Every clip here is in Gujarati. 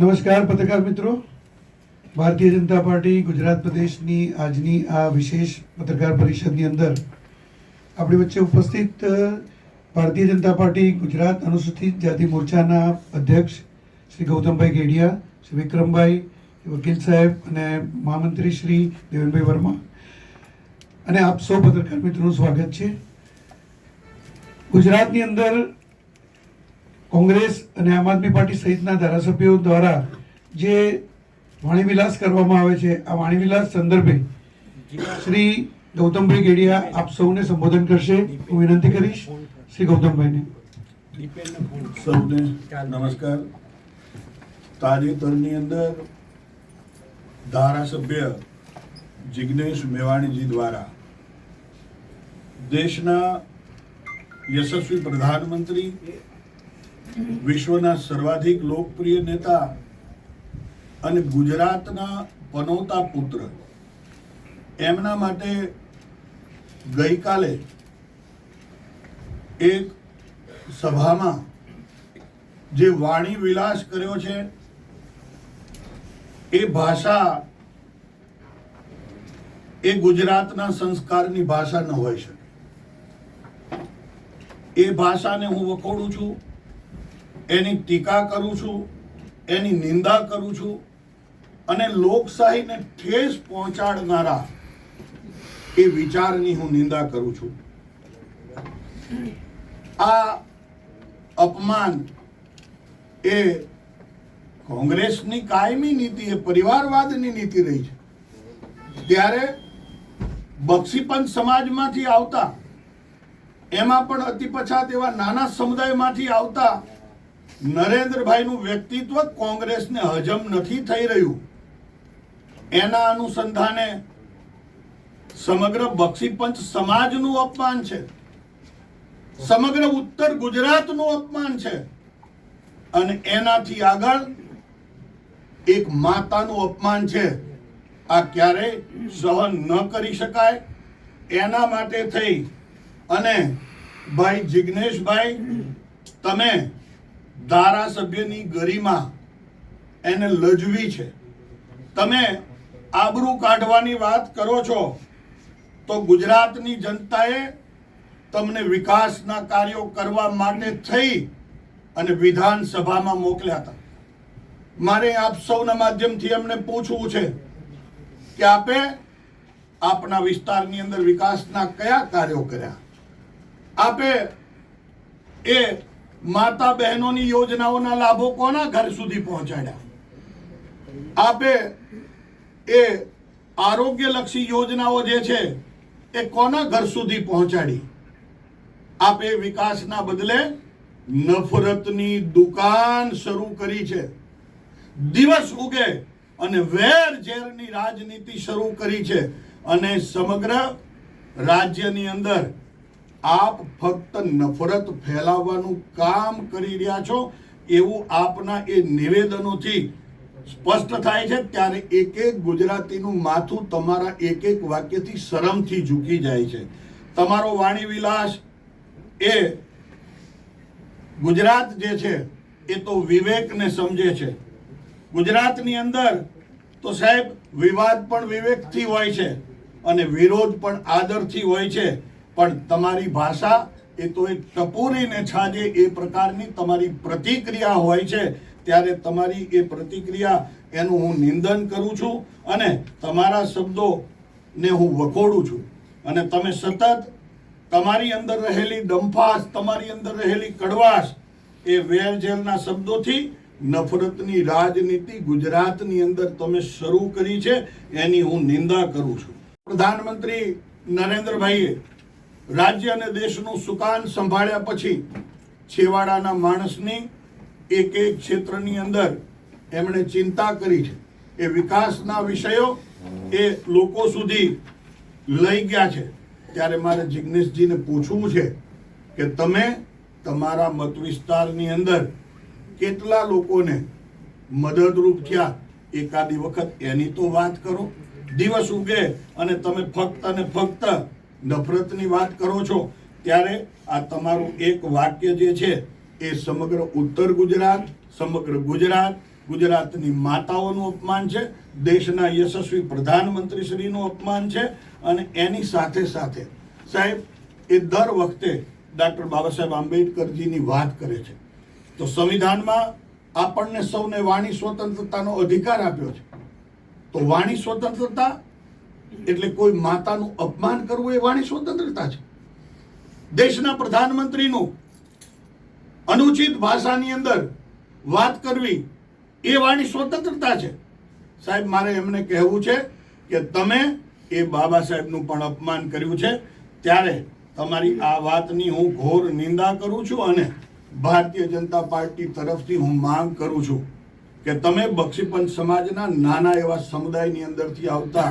નમસ્કાર પત્રકાર મિત્રો. ભારતીય જનતા પાર્ટી ગુજરાત પ્રદેશની આજની આ વિશેષ પત્રકાર પરિષદની અંદર આપણી વચ્ચે ઉપસ્થિત ભારતીય જનતા પાર્ટી ગુજરાત અનુસૂચિત જાતિ મોરચાના અધ્યક્ષ શ્રી ગૌતમભાઈ ગેડિયા શ્રી વિક્રમભાઈ વકીલ સાહેબ અને મહામંત્રી શ્રી દેવનભાઈ વર્મા. અને આપ સૌ પત્રકાર મિત્રોનું સ્વાગત છે. ગુજરાતની અંદર કોંગ્રેસ અને આમ આદમી પાર્ટી સહિતના ધારાસભ્યો દ્વારા જે વાણીવિલાસ કરવામાં આવે છે, આ વાણીવિલાસ સંદર્ભે શ્રી ગૌતમભાઈ ગેડિયા આપ સૌને સંબોધન કરશે. હું વિનંતી કરીશ શ્રી ગૌતમભાઈને. સૌને નમસ્કાર. તાજેતરની અંદર ધારાસભ્ય જિગ્નેશ મેવાણીજી દ્વારા દેશના યશસ્વી પ્રધાનમંત્રી વિશ્વના સર્વાધિક લોકપ્રિય નેતા અને ગુજરાતના પનોતા પુત્ર. એમના માટે ગઈકાલે એક સભામાં જે વાણી વિલાસ કર્યો છે, એ ભાષા એ ગુજરાતના સંસ્કારની ભાષા ન હોઈ શકે. એ ભાષાને હું વખોડું છું. એની ટીકા કરું છું, એની નિંદા કરું છું અને લોકશાહીને ઠેસ પહોંચાડનારા એ વિચારની હું નિંદા કરું છું. આ અપમાન એ કોંગ્રેસની કાયમી નીતિ, એ પરિવારવાદની નીતિ રહી છે. ત્યારે બક્ષીપંચ સમાજમાંથી આવતા, એમાં પણ અતિ પછાત એવા નાના સમુદાયમાંથી આવતા નરેન્દ્રભાઈનું વ્યક્તિત્વ કોંગ્રેસને હજમ નથી થઈ રહ્યું. એના અનુસંધાને સમગ્ર બક્ષીપંચ સમાજનું અપમાન છે. સમગ્ર ઉત્તર ગુજરાતનું અપમાન છે. અને એનાથી આગળ એક માતાનું અપમાન છે. આ ક્યારેય સહન ન કરી શકાય. એના માટે થઈ. અને ભાઈ જિગ્નેશભાઈ, તમે ધારાસભ્યની ગરિમા એને લજવી છે. તમે આબરૂ કાઢવાની વાત કરો છો, તો ગુજરાતની જનતાએ તમને વિકાસના કાર્યો કરવા માટે થઈ અને વિધાનસભામાં મોકલ્યા હતા. મારે આપ સૌના માધ્યમથી એમને પૂછવું છે કે આપે આપના વિસ્તારની અંદર વિકાસના કયા કાર્યો કર્યા? આપે એ માતા બહેનોની યોજનાઓના લાભો કોના ઘર સુધી પહોંચાડ્યા? આપે એ આરોગ્યલક્ષી યોજનાઓ જે છે, એ કોના ઘર સુધી પહોંચાડી? આપે વિકાસના બદલે નફરતની દુકાન શરૂ કરી છે. દિવસ ઉગે અને વેર ઝેરની રાજનીતિ શરૂ કરી છે અને સમગ્ર રાજ્યની અંદર આપ ફક્ત નફરત ફેલાવવાનું કામ કરી રહ્યા છો, એવું આપના એ નિવેદનોથી સ્પષ્ટ થાય છે. ત્યારે એક એક ગુજરાતીનું માથું તમારા એક એક વાક્યથી શરમથી ઝૂકી જાય છે. તમારો વાણી વિલાસ એ ગુજરાત જે છે, એ તો વિવેકને સમજે છે. ગુજરાતની અંદર તો સાહેબ, વિવાદ પણ વિવેકથી હોય છે અને વિરોધ પણ આદરથી હોય છે. પણ તમારી ભાષા એ તો એક ટપોરીને છાજે એ પ્રકારની તમારી પ્રતિક્રિયા હોય છે, ત્યારે તમારી એ પ્રતિક્રિયા એનું હું નિંદન કરું છું અને તમારા શબ્દોને હું વખોડું છું. અને તમે સતત તમારી અંદર રહેલી ડંફાસ, તમારી અંદર રહેલી કડવાશ એ વેરઝેરના શબ્દોથી નફરતની રાજનીતિ ગુજરાતની અંદર તમે શરૂ કરી છે, એની હું નિંદા કરું છું. પ્રધાનમંત્રી નરેન્દ્રભાઈએ રાજ્ય અને દેશનું સુકાન સંભાળ્યા પછી છેવાડાના માણસની એક એક ક્ષેત્રની અંદર એમણે ચિંતા કરી છે. એ વિકાસના વિષયો એ લોકો સુધી લઈ ગયા છે. ત્યારે મારે જિગ્નેશજીને પૂછવું છે કે તમે તમારા મત વિસ્તારની અંદર કેટલા લોકોને મદદરૂપ થયા? એકાદી વખત એની તો વાત કરો. દિવસ ઉગે અને તમે ફક્ત અને ફક્ત નફરતની વાત કરો છો, ત્યારે આ તમારું એક વાક્ય જે છે એ સમગ્ર ઉત્તર ગુજરાત, સમગ્ર ગુજરાત, ગુજરાતની માતાઓનું અપમાન છે, દેશના યશસ્વી પ્રધાનમંત્રીશ્રીનું અપમાન છે, અને એની સાથે સાથે સાહેબ, એ દર વખતે ડૉક્ટર બાબા સાહેબ આંબેડકરજીની વાત કરે છે. તો સંવિધાનમાં આપણને સૌને વાણી સ્વતંત્રતાનો અધિકાર આપ્યો છે. તો વાણી સ્વતંત્રતા એટલે કોઈ માતાનું અપમાન કરવું એ વાણી સ્વતંત્રતા છે. દેશના પ્રધાનમંત્રીનું અનુચિત ભાષાની અંદર વાત કરવી એ વાણી સ્વતંત્રતા છે. સાહેબ, મારે એમને કહેવું છે કે તમે એ બાબા સાહેબનું પણ અપમાન કર્યું છે. ત્યારે તમારી આ વાતની હું ઘોર નિંદા કરું છું અને ભારતીય જનતા પાર્ટી તરફથી હું માંગ કરું છું કે તમે બક્ષીપંચ સમાજના નાના એવા સમુદાયની અંદરથી આવતા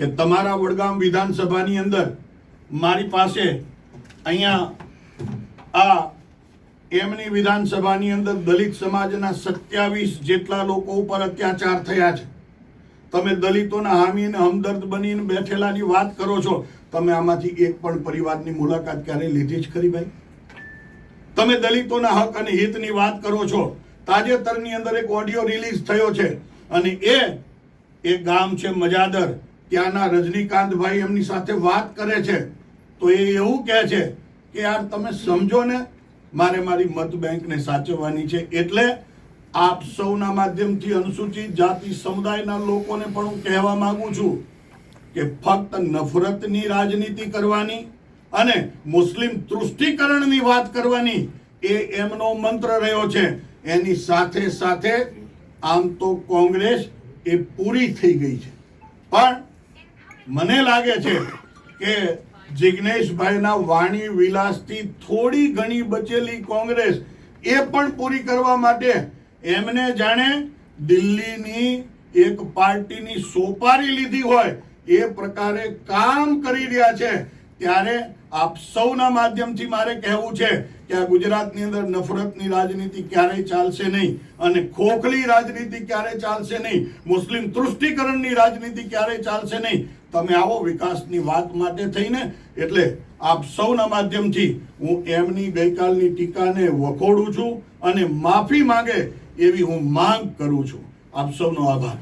કે તમારા વડગામ વિધાનસભાની અંદર મારી પાસે અહીંયા આ એમની વિધાનસભાની અંદર દલિત સમાજના સત્યાવીસ જેટલા લોકો ઉપર અત્યાચાર થયા છે. તમે દલિતોના હામી હમદર્દ બનીને બેઠેલાની વાત કરો છો, તમે આમાંથી એક પણ પરિવારની મુલાકાત ક્યારે લીધી જ ખરી ભાઈ? તમે દલિતોના હક અને હિતની વાત કરો છો. તાજેતરની અંદર એક ઓડિયો રિલીઝ થયો છે અને એ એ ગામ છે મજાદર. ત્યાંના રજનીકાંતભાઈ એમની સાથે વાત કરે છે, તો એ એવું કહે છે કે યાર તમે સમજો ને, મારે મારી મત બેંકને સાચવવાની છે. એટલે આપ સૌના માધ્યમથી અનુસૂચિત જાતિ સમુદાયના લોકોને પણ હું કહેવા માંગુ છું કે ફક્ત નફરતની રાજનીતિ કરવાની અને મુસ્લિમ તૃષ્ટિકરણની વાત કરવાની એ એમનો મંત્ર રહ્યો છે. એની સાથે સાથે આમ તો કોંગ્રેસ એ પૂરી થઈ ગઈ છે. પણ મને લાગે છે કે જિગ્નેશભાઈના વાણી વિલાસથી થોડી ઘણી બચેલી કોંગ્રેસ એ પણ પૂરી કરવા માટે એમને જાણે દિલ્હીની એક પાર્ટીની સોપારી લીધી હોય એ પ્રકારે કામ કરી રહ્યા છે. ત્યારે આપ સૌના માધ્યમથી મારે કહેવું છે કે આ ગુજરાતની અંદર નફરતની રાજનીતિ ક્યારેય ચાલશે નહીં અને ખોખલી રાજનીતિ ક્યારેય ચાલશે નહીં, મુસ્લિમ તૃષ્ટિકરણની રાજનીતિ ક્યારેય ચાલશે નહીં. તમે આવો વિકાસની વાત માટે થઈને, એટલે આપ સૌના માધ્યમથી હું એમની ગઈકાલની ટીકાને વખોડું છું અને માફી માંગે એવી હું માંગ કરું છું. આપ સૌનો આભાર.